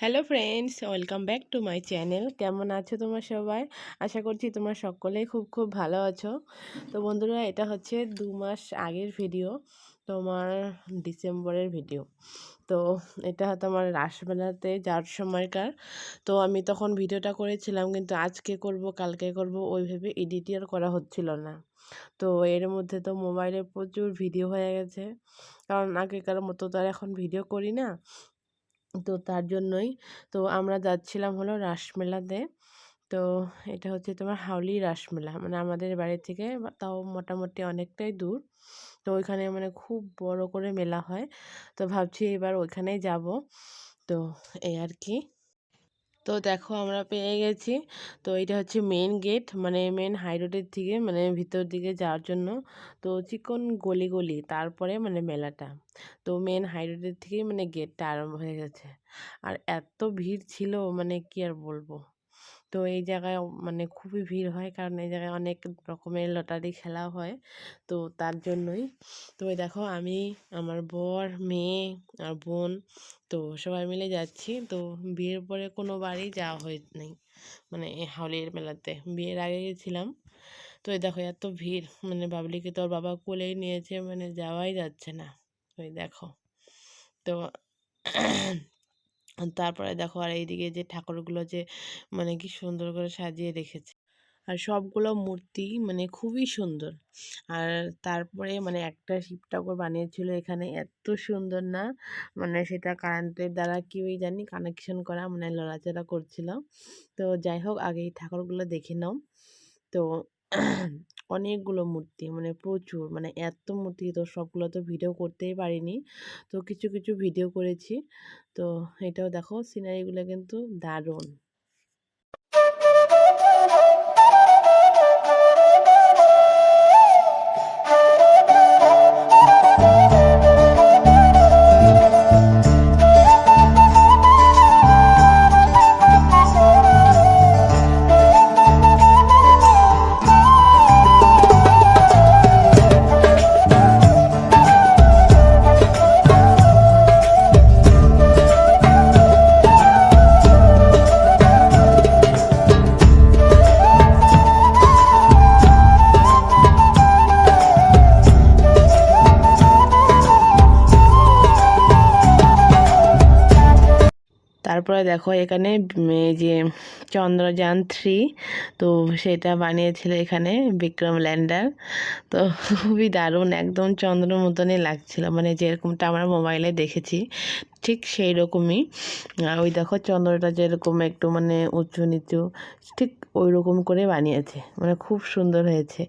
Hello friends welcome back to my channel কেমন আছো তোমরা সবাই? আশা করছি তোমরা সকলেই খুব খুব ভালো আছো। তো বন্ধুরা, এটা হচ্ছে দু মাস আগের ভিডিও তোমার ডিসেম্বরের ভিডিও তো এটা হয়তো আমার রাসমেলাতে যাওয়ার সময়কার। তো আমি তখন ভিডিওটা করেছিলাম, কিন্তু আজকে করব, কালকে করব ওইভাবে এডিট আর করা হচ্ছিল না। তো এর মধ্যে তো মোবাইলে প্রচুর ভিডিও হয়ে গেছে। কারণ আগেকার মতো তো আর এখন ভিডিও করি না। তো তার জন্যই তো আমরা যাচ্ছিলাম হলো রাসমেলাতে। তো এটা হচ্ছে তোমার হাউলি রাসমেলা। মানে আমাদের বাড়ি থেকে তাও মোটামুটি অনেকটাই দূর। তো ওইখানে মানে খুব বড় করে মেলা হয়। তো ভাবছি এবার ওইখানেই যাব। তো এই আর কি। তো দেখো আমরা পেয়ে গেছি। তো এটা হচ্ছে মেন গেট মানে মেন হাই রোডের থেকে মানে ভিতর দিকে যাওয়ার জন্য। তো চিকন গলি গলি, তারপরে মানে মেলাটা। তো মেন হাই রোডের থেকেই মানে গেটটা আরম্ভ হয়ে গেছে। আর এত ভিড় ছিল মানে কি আর বলব? তো এই জায়গায় মানে খুবই ভিড় হয়। কারণ এই জায়গায় অনেক রকমের লটারি খেলা হয়। তো তার জন্যই। তো দেখো আমি, আমার বর, মেয়ে আর বোন, তো সবাই মিলে যাচ্ছি। তো বিয়ের পরে কোনো বাড়ি যাওয়া হয় নাই। মানে হাওলির মেলাতে। বিয়ের আগে গেছিলাম। তো এই দেখো এত ভিড়। মানে বাবলিকে তোর বাবা কোলেই নিয়েছে? মানে যাওয়াই যাচ্ছে না। ওই দেখো। তো তারপরে দেখো আর এইদিকে যে ঠাকুরগুলো যে মানে কি সুন্দর করে সাজিয়ে রেখেছে। আর সবগুলো মূর্তি মানে খুবই সুন্দর। আর তারপরে মানে একটা শিব ঠাকুর বানিয়েছিল এখানে, এত সুন্দর না? মানে সেটা কারেন্টের দ্বারা ওই জানি কানেকশন করা মানে লড়াচড়া করছিল। তো যাই হোক, আগে এই ঠাকুরগুলো দেখে নাও। তো অনেকগুলো মূর্তি মানে প্রচুর মানে এত মূর্তি তো সবগুলো তো ভিডিও করতেই পারিনি। তো কিছু কিছু ভিডিও করেছি। তো এটাও দেখো সিনারিগুলো কিন্তু দারুণ। তারপরে দেখো এখানে যে চন্দ্রযান থ্রি, তো সেটা বানিয়েছিল এখানে বিক্রম ল্যান্ডার। তো খুবই দারুণ, একদম চন্দ্র মতনই লাগছিল। মানে যেরকমটা আমরা মোবাইলে দেখেছি। ঠিক সেই রকমই ওই দেখো চন্দ্রটা যেরকম একটু মানে উঁচু নিচু, ঠিক ওই রকম করে বানিয়েছে। মানে খুব সুন্দর হয়েছে।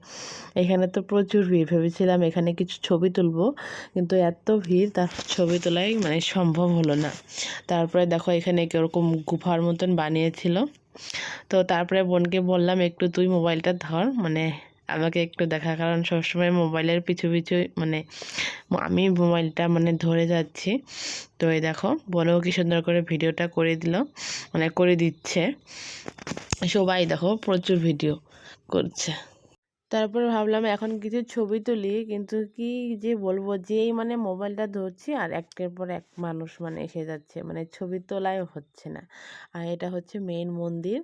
এখানে তো প্রচুর ভিড়। ভেবেছিলাম এখানে কিছু ছবি তুলবো, কিন্তু এত ভিড় তার ছবি তোলাই মানে সম্ভব হলো না। তারপরে দেখো এখানে কীরকম গুফার মতন বানিয়েছিল। তো তারপরে বোনকে বললাম, একটু তুই মোবাইলটা ধর। মানে আমাকে একটু দেখা, কারণ সবসময় মোবাইলের পিছু পিছু মানে আমি মোবাইলটা মানে ধরে যাচ্ছি। তো এই দেখো, বলো কি সুন্দর করে ভিডিওটা করে দিল মানে করে দিচ্ছে। সবাই দেখো প্রচুর ভিডিও করছে। তারপর ভাবলাম এখন কিছু ছবি তুলি, কিন্তু কি যে বলব, যেই মানে মোবাইলটা ধরছি আর একের পর এক মানুষ মানে এসে যাচ্ছে মানে ছবি তোলায় হচ্ছে না। আর এটা হচ্ছে মেইন মন্দির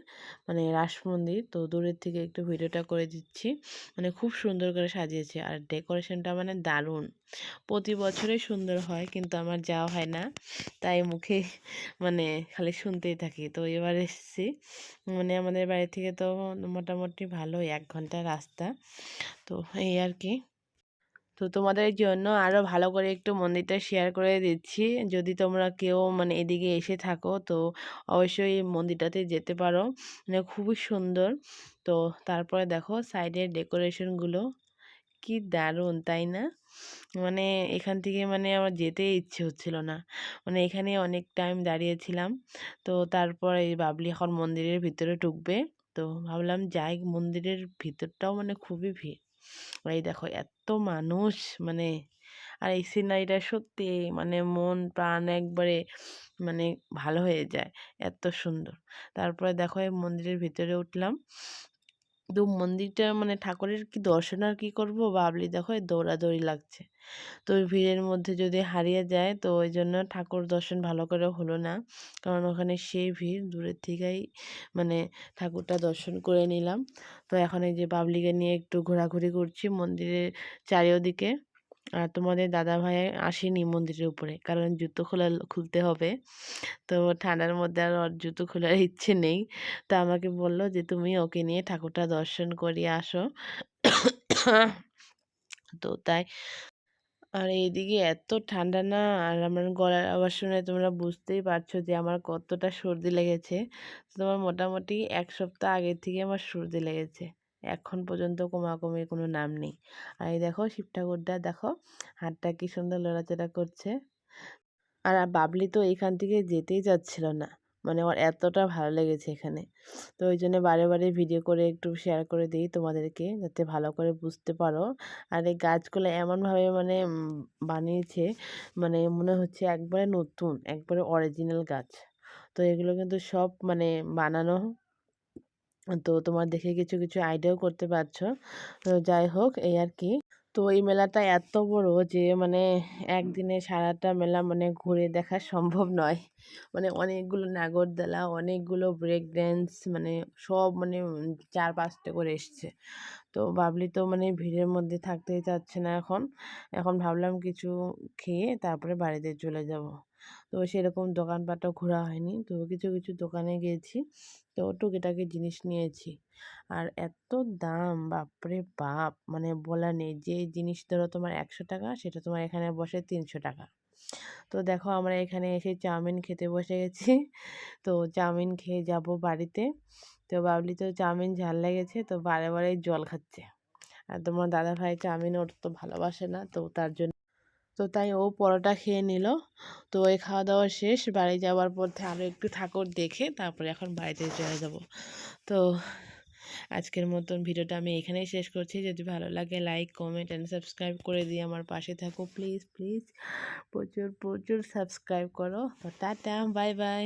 মানে রাস মন্দির, তো দূরের থেকে একটু ভিডিওটা করে দিচ্ছি। মানে খুব সুন্দর করে সাজিয়েছে, আর ডেকোরেশনটা মানে দারুণ। প্রতি বছরই সুন্দর হয়, কিন্তু আমার যাওয়া হয় না, তাই মুখে মানে খালি শুনতেই থাকি। তো এবার এসেছি মানে আমাদের বাড়ি থেকে তো মোটামুটি ভালোই, এক ঘণ্টা রাস্তা। তো এই আর কি তো তোমাদের জন্য আরও ভালো করে একটু মন্দিরটা শেয়ার করে দিচ্ছি। যদি তোমরা কেউ মানে এদিকে এসে থাকো, তো অবশ্যই মন্দিরটাতে যেতে পারো। মানে খুবই সুন্দর। তো তারপরে দেখো সাইডের ডেকোরেশনগুলো কি দারুণ, তাই না? মানে এখান থেকে মানে আমার যেতে ইচ্ছে হচ্ছিল না। মানে এখানে অনেক টাইম দাঁড়িয়েছিলাম। তো তারপর এই বাবলি এখন মন্দিরের ভিতরে ঢুকবে। তো ভাবলাম যাই, মন্দিরের ভিতরটাও মানে খুবই ভিড়। এই দেখো এত মানুষ মানে আর এই সিনারিটা সত্যি মানে মন, প্রাণ একবারে মানে ভালো হয়ে যায়, এত সুন্দর। তারপরে দেখো এই মন্দিরের ভিতরে উঠলাম। তো মন্দিরটা মানে ঠাকুরের কি দর্শন আর কি করব বাবলি দেখো দৌড়াদৌড়ি লাগছে। তো ভিড়ের মধ্যে যদি হারিয়ে যায়, তো ওই জন্য ঠাকুর দর্শন ভালো করে হলো না। কারণ ওখানে সেই ভিড়, দূরের থেকেই মানে ঠাকুরটা দর্শন করে নিলাম। তো এখন এই যে বাবলিকে নিয়ে একটু ঘোরাঘুরি করছি মন্দিরের চারিওদিকে। আর তোমাদের দাদা ভাই আসেনি মন্দিরের উপরে। কারণ জুতো খোলা খুলতে হবে। তো ঠান্ডার মধ্যে আর ওর জুতো খোলার ইচ্ছে নেই। তো আমাকে বলল যে, তুমি ওকে নিয়ে ঠাকুরটা দর্শন করিয়ে আসো। তো তাই। আর এইদিকে এত ঠান্ডা না, আর আমার গলার আওয়াজ শুনে তোমরা বুঝতেই পারছ যে, আমার কতটা সর্দি লেগেছে। তোমার মোটামুটি এক সপ্তাহ আগের থেকে আমার সর্দি লেগেছে। এখন পর্যন্ত কমাকমির কোনো নাম নেই। আর এই দেখো শিব ঠাকুরটা দেখো হাতটা কি সুন্দর লড়াচড়া করছে। আর বাবলি তো এখান থেকে যেতেই যাচ্ছিল না মানে ওর এতটা ভালো লেগেছে এখানে। তো ওই জন্য বারে বারে ভিডিও করে একটু শেয়ার করে দিই তোমাদেরকে, যাতে ভালো করে বুঝতে পারো। আর এই গাছগুলো এমনভাবে মানে বানিয়েছে মানে মনে হচ্ছে একবারে নতুন, একবারে অরিজিনাল গাছ। তো এগুলো কিন্তু সব মানে বানানো তো তোমার দেখে কিছু কিছু আইডিয়াও করতে পারছ। যাই হোক, এই আর কি। তো এই মেলাটা এত বড় যে মানে একদিনে সারাটা মেলা মানে ঘুরে দেখা সম্ভব নয়। মানে অনেকগুলো নাগরদোলা, অনেকগুলো ব্রেক ড্যান্স মানে সব মানে চার পাঁচটা করে এসছে। তো বাবলি তো মানে ভিড়ের মধ্যে থাকতেই চাচ্ছে না এখন। এখন ভাবলাম কিছু খেয়ে তারপরে বাড়িতে চলে যাব। তো সেরকম দোকানপাটও ঘোরা হয়নি। তো কিছু কিছু দোকানে গিয়েছি তো টুকিটাকি জিনিস নিয়েছি। আর এত দাম, বাপরে বাপ! মানে বলা নেই যে জিনিস ধরো তোমার একশো টাকা, সেটা তোমার এখানে বসে তিনশো টাকা। তো দেখো আমরা এখানে এসে চাউমিন খেতে বসে গেছি। তো চাউমিন খেয়ে যাব বাড়িতে। তো বাবলি তো চাউমিন ঝাল লেগেছে, তো বারে বারে জল খাচ্ছে। আর তোমার দাদা ভাই চাউমিন ওর তো ভালোবাসে না, তো তার জন্য তো তাই ও পরোটা খেয়ে নিল। তো ওই খাওয়া দাওয়া শেষ, বাড়ি যাওয়ার পথে আরও একটু ঠাকুর দেখে তারপরে এখন বাড়িতে চলে যাব। তো আজকের মতন ভিডিওটা আমি এখানেই শেষ করছি। যদি ভালো লাগে লাইক, কমেন্ট অ্যান্ড সাবস্ক্রাইব করে দিয়ে আমার পাশে থাকো। প্লিজ প্লিজ প্রচুর প্রচুর সাবস্ক্রাইব করো। তো টাটা, বাই বাই।